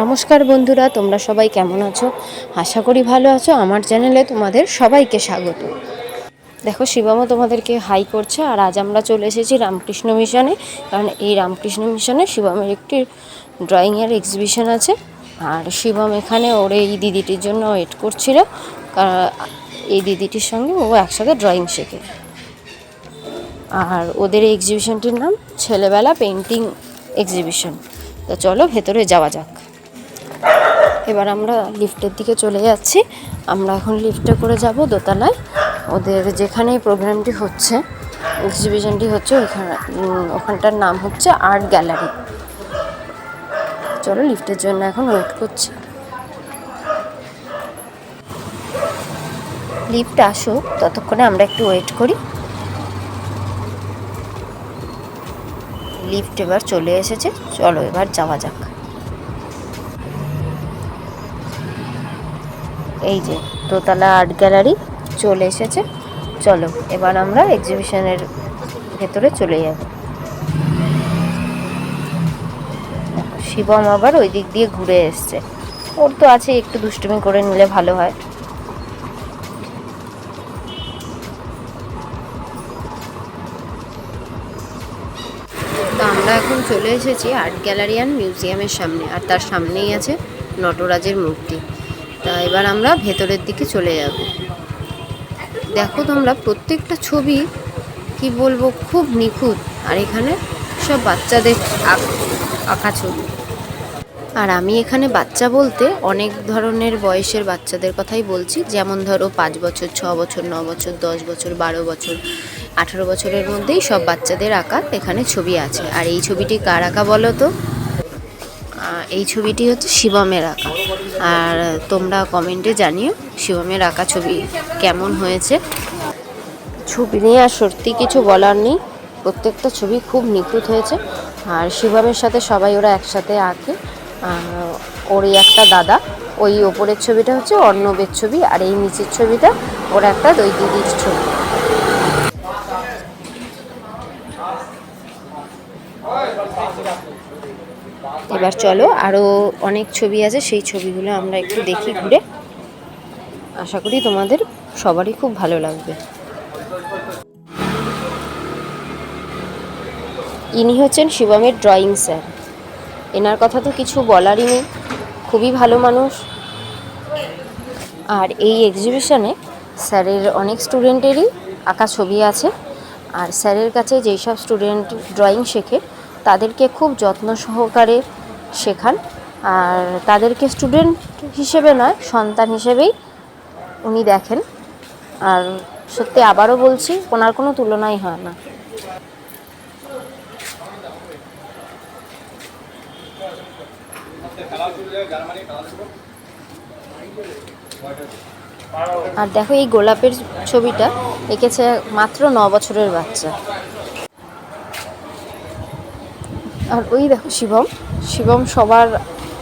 নমস্কার বন্ধুরা, তোমরা সবাই কেমন আছো? আশা করি ভালো আছো। আমার চ্যানেলে তোমাদের সবাইকে স্বাগত। দেখো শিবমও তোমাদেরকে হাই করছে, আর আজ আমরা চলে এসেছি রামকৃষ্ণ মিশনে, কারণ এই রামকৃষ্ণ মিশনে শিবমের একটি ড্রয়িংয়ের এক্সিবিশন আছে। আর শিবম এখানে ওর এই দিদিটির জন্য ওয়েট করছিল এই দিদিটির সঙ্গে ও একসাথে ড্রয়িং শেখে। আর ওদের এই এক্সিবিশনটির নাম ছেলেবেলা পেন্টিং এক্সিবিশন তো চলো, ভেতরে যাওয়া যাক। এবার আমরা লিফটের দিকে চলে যাচ্ছি। আমরা এখন লিফটে করে যাব দোতলায়। ওদের যেখানে এই প্রোগ্রামটি হচ্ছে এক্সিবিশনটি হচ্ছে ওইখানে ওখানটার নাম হচ্ছে আর্ট গ্যালারি চলো লিফটের জন্য এখন ওয়েট করছি। লিফট আসুক ততক্ষণে আমরা একটু ওয়েট করি। লিফট এবার চলে এসেছে, চলো এবার যাওয়া যাক। এই যে, দোতলা আর্ট গ্যালারি চলে এসেছে। চলো, এবার আমরা এক্সিবিশনের ভেতরে চলে যাব শিবম আবার ওই দিক দিয়ে ঘুরে এসছে। ওর তো আছে একটু দুষ্টুমি করে নিলে ভালো হয়। তো আমরা এখন চলে এসেছি আর্ট গ্যালারি অ্যান্ড মিউজিয়ামের সামনে, আর তার সামনেই আছে নটরাজের মূর্তি। তা এবার আমরা ভেতরের দিকে চলে যাব। দেখো তোমরা প্রত্যেকটা ছবি, কি বলব, খুব নিখুঁত। আর এখানে সব বাচ্চাদের আঁক- ছবি। আর আমি এখানে বাচ্চা বলতে অনেক ধরনের বয়সের বাচ্চাদের কথাই বলছি। যেমন ধরো পাঁচ বছর, ছ বছর, ন বছর, দশ বছর, বারো বছর, আঠারো বছরের মধ্যেই সব বাচ্চাদের আঁকা এখানে ছবি আছে। আর এই ছবিটি কার আঁকা বলো তো? এই ছবিটি হচ্ছে শিবমের আঁকা। আর তোমরা কমেন্টে জানিও শিবমের আঁকা ছবি কেমন হয়েছে। ছবি নিয়ে আর সত্যি কিছু বলার নেই। প্রত্যেকটা ছবি খুব নিখুঁত হয়েছে। আর শিবমের সাথে সবাই ওরা একসাথে আঁকে। ওরই একটা দাদা, ওই ওপরের ছবিটা হচ্ছে অর্ণবের ছবি। আর এই নিচের ছবিটা ওর একটা দই দিদির ছবি। এবার চলো আরও অনেক ছবি আছে, সেই ছবিগুলো আমরা একটু দেখি ঘুরে। আশা করি তোমাদের সবারই খুব ভালো লাগবে। ইনি হচ্ছেন শিবমের ড্রয়িং স্যার এনার কথা তো কিছু বলারই নেই, খুবই ভালো মানুষ। আর এই এক্সিবিশনে স্যারের অনেক স্টুডেন্টেরই আঁকা ছবি আছে। আর স্যারের কাছে যেই সব স্টুডেন্ট ড্রয়িং শেখে, তাদেরকে খুব যত্ন সহকারে শেখান। আর তাদেরকে স্টুডেন্ট হিসেবে নয়, সন্তান হিসেবেই উনি দেখেন। আর সত্যি আবারও বলছি, ওনার কোনো তুলনাই হয় না। আর দেখো এই গোলাপের ছবিটা, এঁকেছে মাত্র ন বছরের বাচ্চা। আর ওই দেখো শিবম। শিবম সবার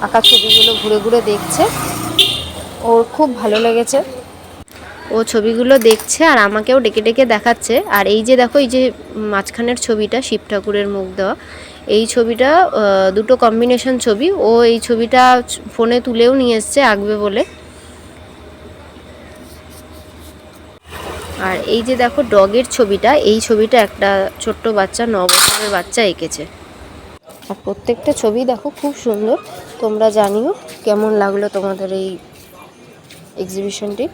আঁকা ছবিগুলো ঘুরে ঘুরে দেখছে। ওর খুব ভালো লেগেছে। ও ছবিগুলো দেখছে আর আমাকেও ডেকে ডেকে দেখাচ্ছে। আর এই যে দেখো, এই যে মাঝখানের ছবিটা শিব ঠাকুরের মুখ দেওয়া, এই ছবিটা দুটো কম্বিনেশন ছবি। ও এই ছবিটা ফোনে তুলেও নিয়ে এসছে আঁকবে বলে। আর এই যে দেখো, ডগের ছবিটা, এই ছবিটা একটা ছোট্ট বাচ্চা ন বছরের বাচ্চা এঁকেছে। আর প্রত্যেকটা ছবি দেখো, খুব সুন্দর। তোমরা জানিও কেমন লাগল তোমাদের এই এক্সিবিশনটি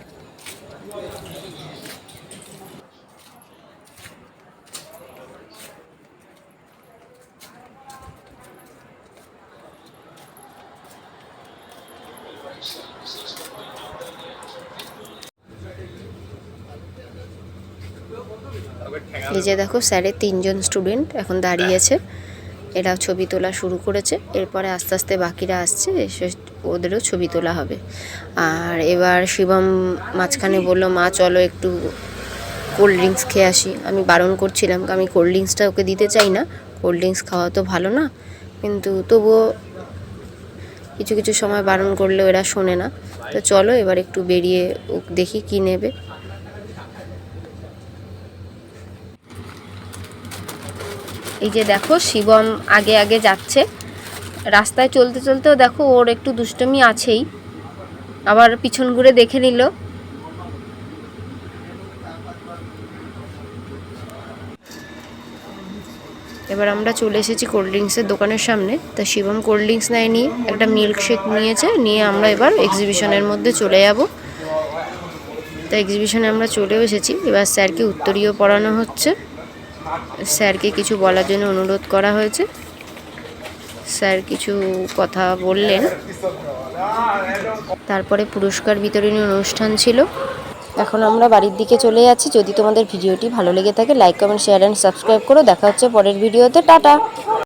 এই যে দেখো স্যারের তিনজন স্টুডেন্ট এখন দাঁড়িয়েছে এরা ছবি তোলা শুরু করেছে। এরপরে আস্তে আস্তে বাকিরা আসছে, এসে ওদেরও ছবি তোলা হবে। আর এবার শিবম মাঝখানে বলল, মা, চলো একটু কোল্ড ড্রিঙ্কস খেয়ে আসি। আমি বারণ করছিলাম, আমি কোল্ড ড্রিঙ্কসটা ওকে দিতে চাই না। কোল্ড ড্রিঙ্কস খাওয়া তো ভালো না। কিন্তু তবুও কিছু কিছু সময় বারণ করলেও এরা শোনে না। তো চলো এবার একটু বেরিয়ে দেখি কী নেবে। এই যে দেখো, শিবম আগে আগে যাচ্ছে। রাস্তায় চলতে চলতেও দেখো, ওর একটু দুষ্টমি আছেই। আবার পিছন ঘুরে দেখে নিল। এবার আমরা চলে এসেছি কোল্ড ড্রিঙ্কসের দোকানের সামনে। তা শিবম কোল্ড ড্রিঙ্কস নেয়নি, একটা মিল্ক শেক নিয়েছে, নিয়ে আমরা এবার এক্সিবিশনের মধ্যে চলে যাব। তা এক্সিবিশনে আমরা চলেও এসেছি। এবার স্যারকে উত্তরীয় পড়ানো হচ্ছে। স্যারকে কিছু বলার জন্য অনুরোধ করা হয়েছে। স্যার কিছু কথা বললেন। তারপরে পুরস্কার বিতরণী অনুষ্ঠান ছিল। এখন আমরা বাড়ির দিকে চলে যাচ্ছি। যদি তোমাদের ভিডিওটি ভালো লেগে থাকে like comment share and subscribe করো। দেখা হচ্ছে পরের ভিডিওতে। টাটা!